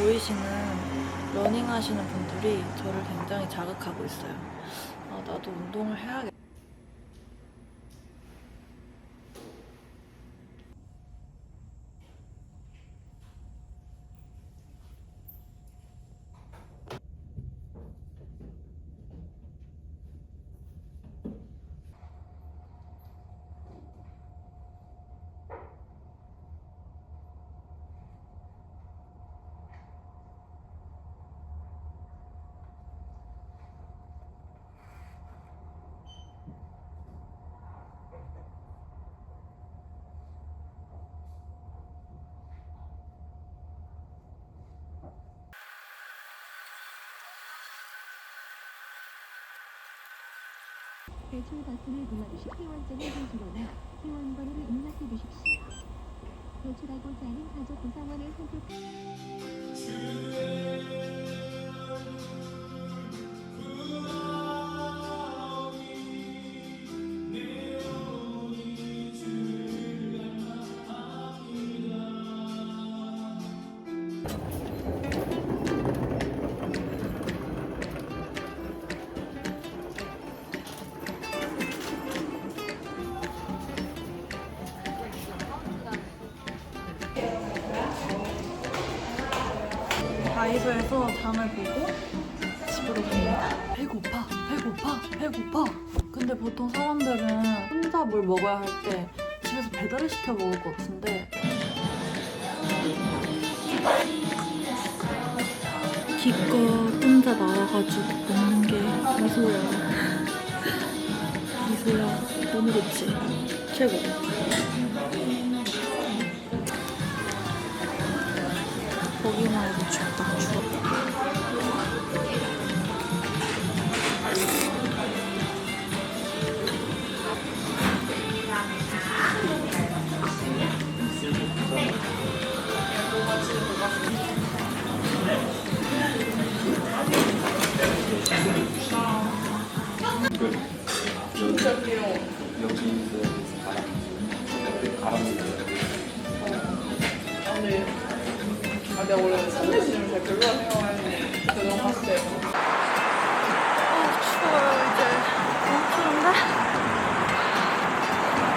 보이시는 러닝 하시는 분들이 저를 굉장히 자극하고 있어요. 아, 나도 운동을 해야겠다. 대출 버튼을 눌러주시 회원증을 제출이나 회원번호를 입력해 주십시오. 대출하고자 하는 가족 구성원을 선택. 다이소에서 장을 보고 집으로 갑니다. 배고파, 배고파, 배고파. 근데 보통 사람들은 혼자 뭘 먹어야 할 때 집에서 배달을 시켜 먹을 것 같은데 기껏 혼자 나와가지고 먹는 게 미소야. 미소야, 너무 좋지? 최고. 보기만 해도 춥다, 아, 때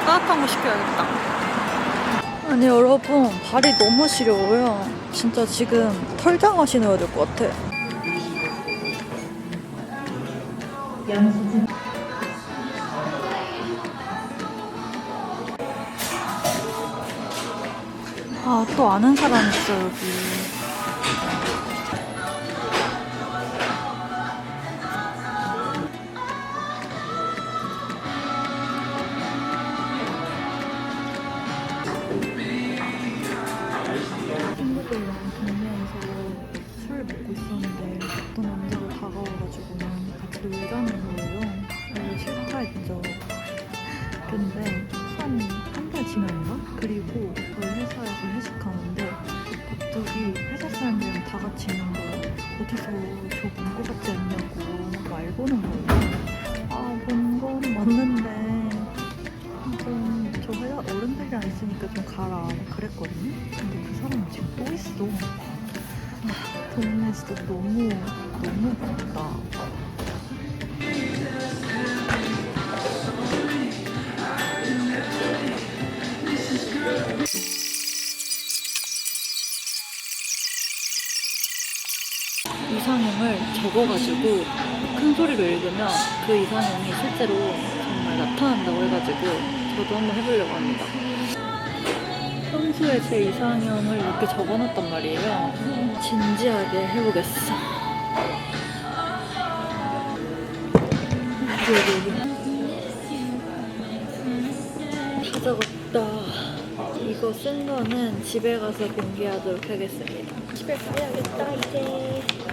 아, 시켜야겠다. 아니, 여러분, 발이 너무 시려워요. 진짜 지금 털장화 신어야 될 것 같아. 아, 또 아는 사람 있어, 여기. 회사 사람들이랑 다 같이 있는 거예요. 어디서 저본거 같지 않냐고 말 거는 거예요. 아, 본 거는 맞는데 좀 저 회사 어른들이랑 있으니까 좀 가라 막 그랬거든요. 근데 그 사람이 지금 또 있어. 아, 동네 진짜 너무 너무 부럽다. 이상형을 적어가지고 큰 소리로 읽으면 그 이상형이 실제로 정말 나타난다고 해가지고 저도 한번 해보려고 합니다. 평소에 제 이상형을 이렇게 적어놨단 말이에요. 진지하게 해보겠어. 여기 여기 다 적었다. 이거 쓴 거는 집에 가서 공개하도록 하겠습니다. 집에 가야겠다 이제.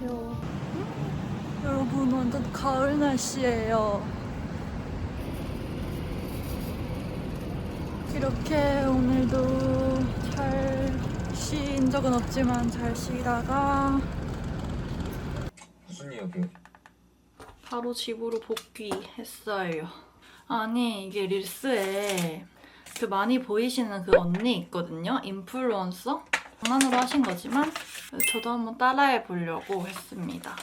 귀여워. 여러분 완전 가을 날씨예요. 이렇게 오늘도 잘쉰 적은 없지만 잘 쉬다가 무슨 이야기요? 바로 집으로 복귀했어요. 아니 이게 릴스에 그 많이 보이시는 그 언니 있거든요. 인플루언서. 장난으로 하신 거지만 저도 한번 따라해 보려고 했습니다.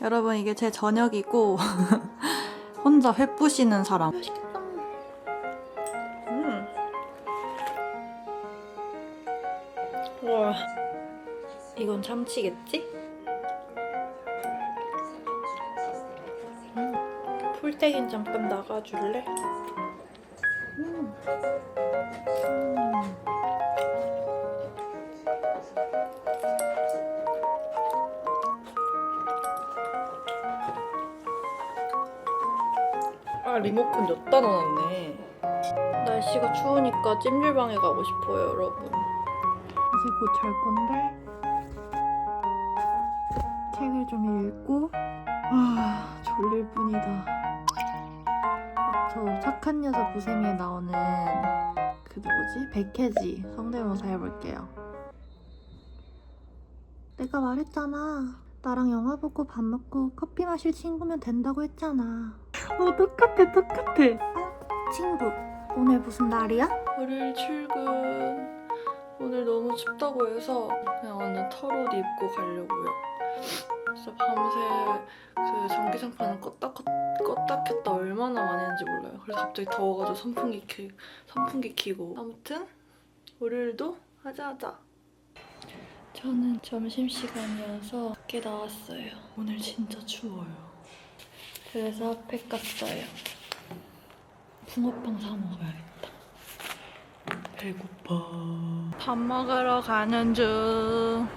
여러분 이게 제 저녁이고 혼자 회 부시는 사람. 맛있겠다. 음. 와. 이건 참치겠지? 음. 풀떼긴 잠깐 나가줄래? 아 리모컨 엿다 넣어놨네. 날씨가 추우니까 찜질방에 가고 싶어요 여러분. 이제 곧 잘 건데? 책을 좀 읽고? 아 졸릴 뿐이다. 아, 저 착한 여자 부세미에 나오는 그 누구지? 백혜지 성대모사 해볼게요. 내가 말했잖아. 나랑 영화 보고 밥 먹고 커피 마실 친구면 된다고 했잖아. 어 똑같아 똑같아. 친구 오늘 무슨 날이야? 월요일 출근 오늘 너무 춥다고 해서 그냥 완전 털옷 입고 가려고요. 진짜 밤새 그 전기장판을 껐다 껐, 껐다 켰다 얼마나 많이 했는지 몰라요. 그래서 갑자기 더워가지고 선풍기 키, 선풍기 키고 아무튼 월요일도 하자 하자. 저는 점심시간이어서 밖에 나왔어요. 오늘 진짜 추워요. 그래서 핫팩 갔어요. 붕어빵 사 먹어야겠다. 배고파. 밥 먹으러 가는 중.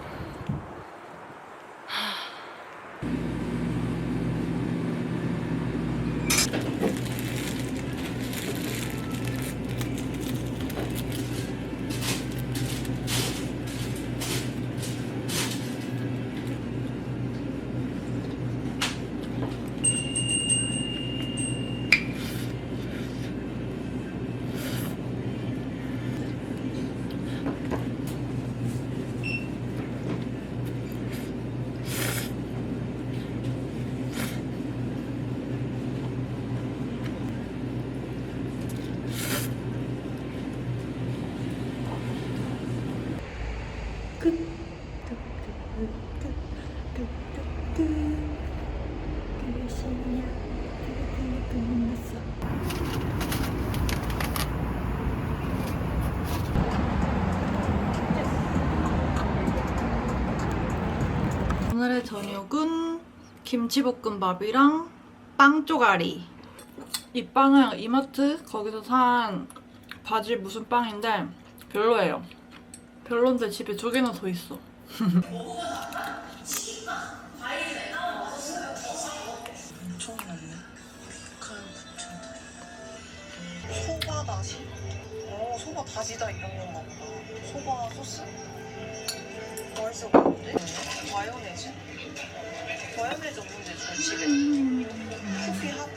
오늘의 저녁은 김치볶음밥이랑 빵 쪼가리. 이 빵은 이마트 거기서 산 바질 무슨 빵인데 별로예요. 별론데 집에 두 개나 더 있어. 엄청 많네. 소바 다시? 어, 소바 다지다 이런 건가 보다. 소바 소스? 맛있어 보이는데? 마요네즈? 마요네즈 저 집에 커피 하프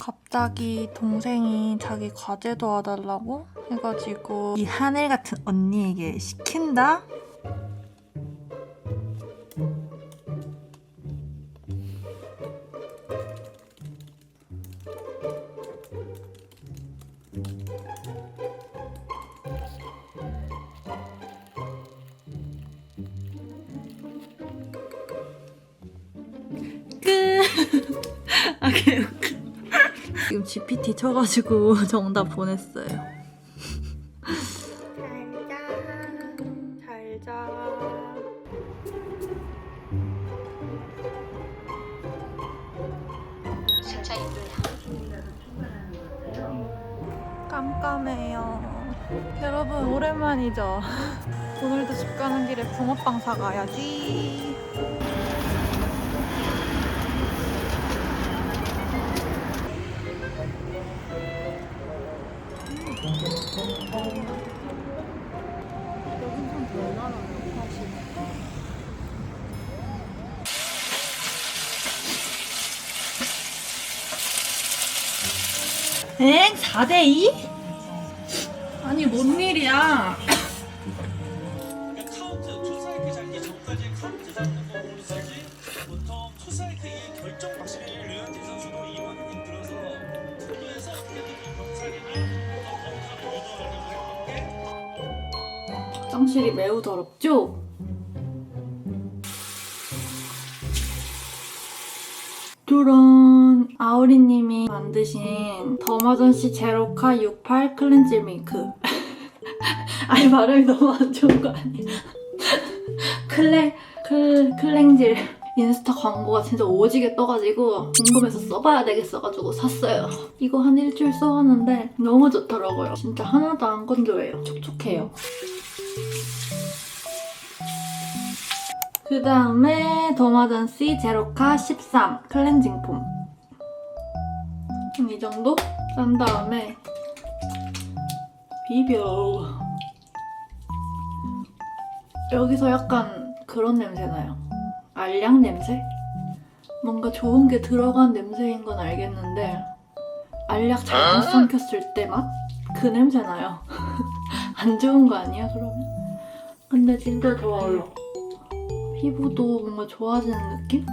갑자기 동생이 자기 과제 도와달라고 해가지고 이 하늘 같은 언니에게 시킨다? 아, 개웃겨. 지금 GPT 쳐가지고 정답 보냈어요. 잘 자. 잘 자. 깜깜해요. 여러분 오랜만이죠. 오늘도 집 가는 길에 붕어빵 사가야지. 사를 유도하려고 했는데 화장실이 매우 더럽죠? 두 런 아오리님이 만드신 더마전시 제로카 68 클렌징 밀크 아니 발음이 너무 안 좋은 거 아니야? 클렌 클 클렌질 인스타 광고가 진짜 오지게 떠가지고 궁금해서 써봐야 되겠어가지고 샀어요. 이거 한 일주일 써봤는데 너무 좋더라고요. 진짜 하나도 안 건조해요. 촉촉해요. 그 다음에 더마전시 제로카 13 클렌징 폼. 한 이 정도 싼 다음에 비벼. 여기서 약간 그런 냄새 나요. 알약 냄새? 뭔가 좋은 게 들어간 냄새인 건 알겠는데 알약 잘못 삼켰을 때 맛? 그 냄새 나요. 안 좋은 거 아니야 그러면? 근데 진짜 좋아요. 피부도 뭔가 좋아지는 느낌?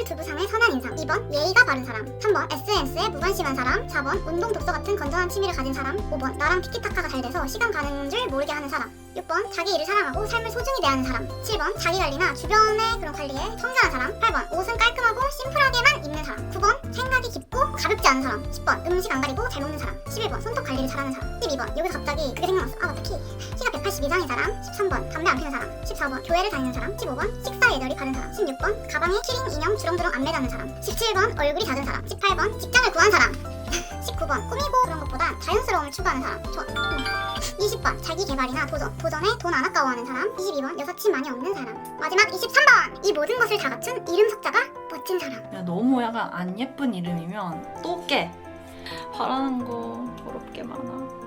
얼굴 두부상의 선한 인상. 2번 예의가 바른 사람. 3번 SNS에 무관심한 사람. 4번 운동 독서 같은 건전한 취미를 가진 사람. 5번 나랑 티키타카가 잘 돼서 시간 가는 줄 모르게 하는 사람 6번 자기 일을 사랑하고 삶을 소중히 대하는 사람. 7번 자기 관리나 주변의 그런 관리에 청결한 사람. 8번 옷은 깔끔하고 심플하게만 입는 사람. 9번 생각이 깊고 가볍지 않은 사람. 10번 음식 안 가리고 잘 먹는 사람. 11번 손톱 관리를 잘하는 사람. 12번 여기서 갑자기 그게 생각났어. 아 맞다 키. 키가 180 이상인 사람. 13번 담배 안 피는 사람. 14번 교회를 다니는 사람. 15번 식사 예절이 바른 사람. 16번 가방에 키링 인형 주렁주렁 안 매다는 사람. 17번 얼굴이 작은 사람. 18번 직장을 구한 사람 19번 꾸미고 그런 것보다 자연스러움을 추구하는 사람 좋아 음. 20번 자기 개발이나 도전 도전에 돈 안 아까워하는 사람 22번 여사친 많이 없는 사람 마지막 23번 이 모든 것을 다 갖춘 이름 석자가 멋진 사람 야, 너무 약간 안 예쁜 이름이면 또 깨. 바라는 거 더럽게 많아.